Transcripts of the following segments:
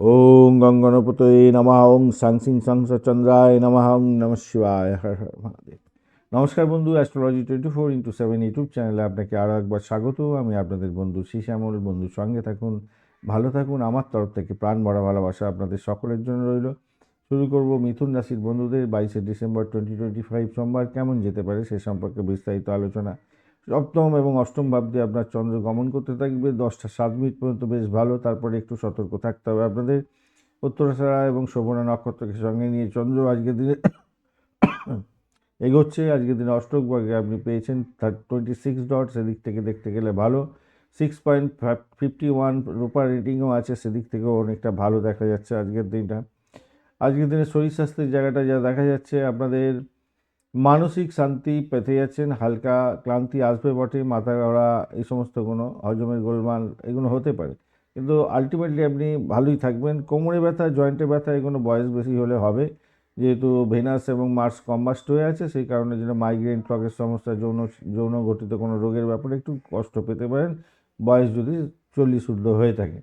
ওং গঙ্গনপতয়ে নমঃ ওং সাংসিং সংস চন্দ্রায় নমঃ ওং নম শিবায়। হর হর, মহাদেব। নমস্কার বন্ধু astrology twenty four into seven YouTube চ্যানেলে আপনাকে আরও একবার স্বাগত। আমি আপনাদের বন্ধু শ্যামল বন্ধুর সঙ্গে থাকুন, ভালো থাকুন। আমার তরফ থেকে প্রাণ ভরা ভালোবাসা আপনাদের সকলের জন্য রইল। শুরু করব মিথুন রাশির বন্ধুদের। বাইশে ডিসেম্বর টোয়েন্টি টোয়েন্টি ফাইভ সোমবার কেমন যেতে পারে সে সম্পর্কে বিস্তারিত আলোচনা সপ্তম এবং অষ্টম ভাব দিয়ে আপনার চন্দ্র গমন করতে থাকবে। দশটা সাত মিনিট পর্যন্ত বেশ ভালো, তারপরে একটু সতর্ক থাকতে হবে আপনাদের। উত্তরাশারা এবং শোভনা নক্ষত্রকে সঙ্গে নিয়ে চন্দ্র আজকের দিনে এগোচ্ছে। আজকের দিনে অষ্টক ভাগে আপনি পেয়েছেন টোয়েন্টি সিক্স ডট সেদিক থেকে দেখতে গেলে ভালো। সিক্স পয়েন্ট ফিফটি ওয়ান রূপার রেটিংও আছে, সেদিক থেকেও অনেকটা ভালো দেখা যাচ্ছে আজকের দিনটা। আজকের দিনে শরীর স্বাস্থ্যের জায়গাটা যা দেখা যাচ্ছে আপনাদের মানসিক শান্তি পেতে যাচ্ছেন, হালকা ক্লান্তি আসবে বটে মাথা গড়া এই সমস্ত কোনো হজমের গোলমাল এগুলো হতে পারে। কিন্তু আলটিমেটলি আপনি ভালোই থাকবেন। কোমরে ব্যথা জয়েন্টে ব্যথা, এগুলো বয়স বেশি হলে হবে। যেহেতু ভেনাস এবং মার্স কম্বাস্ট হয়ে আছে, সেই কারণে যেন মাইগ্রেন ত্বকের সমস্যা, যৌন যৌন ঘটিত কোনো রোগের ব্যাপারে একটু কষ্ট পেতে পারেন। বয়স যদি চল্লিশ ঊর্ধ্ব হয়ে থাকে।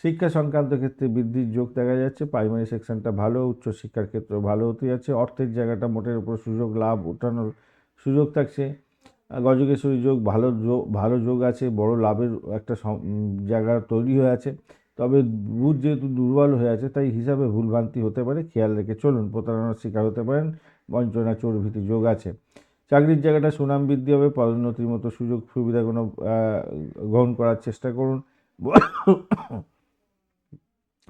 শিক্ষা সংক্রান্ত ক্ষেত্রে বৃদ্ধির যোগ দেখা যাচ্ছে। প্রাইমারি সেকশনটা ভালো, উচ্চশিক্ষার ক্ষেত্রে ভালো হতে যাচ্ছে। অর্থের জায়গাটা মোটের উপর সুযোগ, লাভ ওঠানোর সুযোগ থাকছে। গজকেশ্বরী যোগ ভালো যোগ ভালো যোগ আছে, বড় লাভের একটা জায়গা তৈরি হয়ে আছে। তবে বুধ যেহেতু দুর্বল হয়ে আছে, তাই হিসাবে ভুলভ্রান্তি হতে পারে। খেয়াল রেখে চলুন, প্রতারণার শিকার হতে পারেন। বঞ্চনা, চোরভীতি যোগ আছে। চাকরির জায়গাটা সুনাম বৃদ্ধি হবে, পদোন্নতির মতো সুযোগ সুবিধা কোনো গ্রহণ করার চেষ্টা করুন।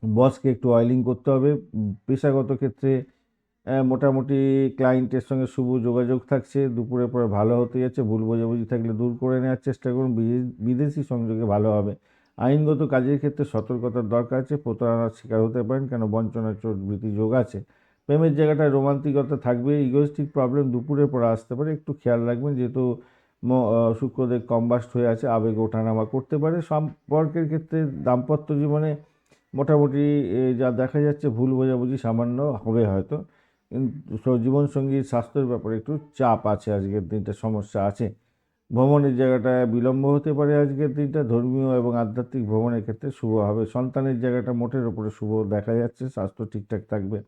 বসকে একটু অয়েলিং করতে হবে। পেশাগত ক্ষেত্রে মোটামুটি ক্লায়েন্টের সঙ্গে শুভ যোগাযোগ থাকছে। দুপুরের পরে ভালো হতে যাচ্ছে। ভুল বোঝাবুঝি থাকলে দূর করে নেওয়ার চেষ্টা করুন। বিদেশি সংযোগে ভালো হবে। আইনগত কাজের ক্ষেত্রে সতর্কতার দরকার আছে। প্রতারণার শিকার হতে পারেন কেন বঞ্চনা চোট ভীতি যোগ আছে। প্রেমের জায়গাটায় রোমান্টিকতা থাকবে। ইগোস্টিক প্রবলেম দুপুরের পরে আসতে পারে। একটু খেয়াল রাখবেন, যেহেতু শুক্রদেব কম্বাস্ট হয়ে আছে, আবেগ ওঠানামা করতে পারে। সম্পর্কের ক্ষেত্রে দাম্পত্য জীবনে মোটামুটি যা দেখা যাচ্ছে ভুল বোঝাবুঝি সামান্য হবে হয়তো। কিন্তু জীবনসঙ্গীর স্বাস্থ্যের ব্যাপারে একটু চাপ আছে আজকের দিনটা, সমস্যা আছে। ভ্রমণের জায়গাটা বিলম্ব হতে পারে আজকের দিনটা, ধর্মীয় এবং আধ্যাত্মিক ভ্রমণের ক্ষেত্রে শুভ হবে। সন্তানের জায়গাটা মোটের ওপরে শুভ দেখা যাচ্ছে, স্বাস্থ্য ঠিকঠাক থাকবে।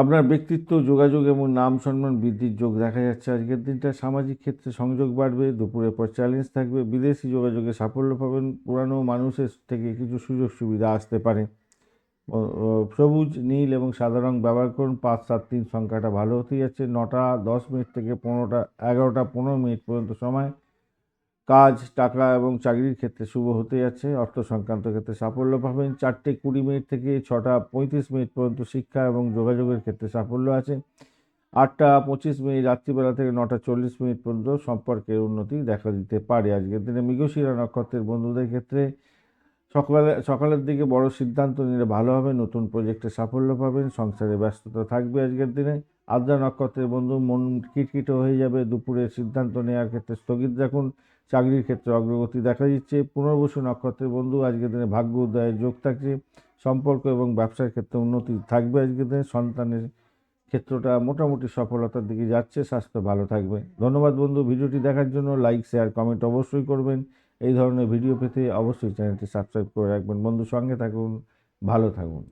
আপনার ব্যক্তিত্ব, যোগাযোগ এবং নাম সম্মান বৃদ্ধির যোগ দেখা যাচ্ছে আজকের দিনটা। সামাজিক ক্ষেত্রে সংযোগ বাড়বে, দুপুরের পর চ্যালেঞ্জ থাকবে, বিদেশি যোগাযোগে সাফল্য পাবেন, পুরানো মানুষের থেকে কিছু সুযোগ সুবিধা আসতে পারে। সবুজ, নীল এবং সাদা রং ব্যবহার করুন, পাঁচ, সাত, তিন সংখ্যাটা ভালো হতে যাচ্ছে। নটা, দশ মিনিট থেকে পনেরোটা, এগারোটা, পনেরো মিনিট পর্যন্ত সময়। কাজ, টাকা এবং চাকরির ক্ষেত্রে শুভ হতে যাচ্ছে। অর্থ সংক্রান্ত ক্ষেত্রে সাফল্য পাবেন। চারটে কুড়ি মিনিট থেকে ছটা পঁয়ত্রিশ মিনিট পর্যন্ত শিক্ষা এবং যোগাযোগের ক্ষেত্রে সাফল্য আছে। আটটা পঁচিশ মিনিট রাত্রিবেলা থেকে নটা চল্লিশ মিনিট পর্যন্ত সম্পর্কের উন্নতি দেখা দিতে পারে আজকের দিনে। মৃগশিরা নক্ষত্রের বন্ধুদের ক্ষেত্রে সকালে, সকালের দিকে বড় সিদ্ধান্ত নিলে ভালো হবে। নতুন প্রজেক্টে সাফল্য পাবেন। সংসারে ব্যস্ততা থাকবে আজকের দিনে। আদ্রা নক্ষত্রের বন্ধু মন কিটকিট হয়ে যাবে। দুপুরে সিদ্ধান্ত নেওয়ার ক্ষেত্রে স্থগিত রাখুন। চাকরির ক্ষেত্রে অগ্রগতি দেখা দিচ্ছে। পুনর্বসু নক্ষত্রের বন্ধু আজকের দিনে ভাগ্য উদয়ের যোগ থাকছে। সম্পর্ক এবং ব্যবসার ক্ষেত্রে উন্নতি থাকবে আজকের দিনে। সন্তানের ক্ষেত্রটা মোটামুটি সফলতার দিকে যাচ্ছে। স্বাস্থ্য ভালো থাকবে। ধন্যবাদ বন্ধু। ভিডিওটি দেখার জন্য লাইক, শেয়ার, কমেন্ট অবশ্যই করবেন। এই ধরনের ভিডিও পেতে অবশ্যই চ্যানেলটি সাবস্ক্রাইব করে রাখবেন। বন্ধু সঙ্গে থাকুন, ভালো থাকুন।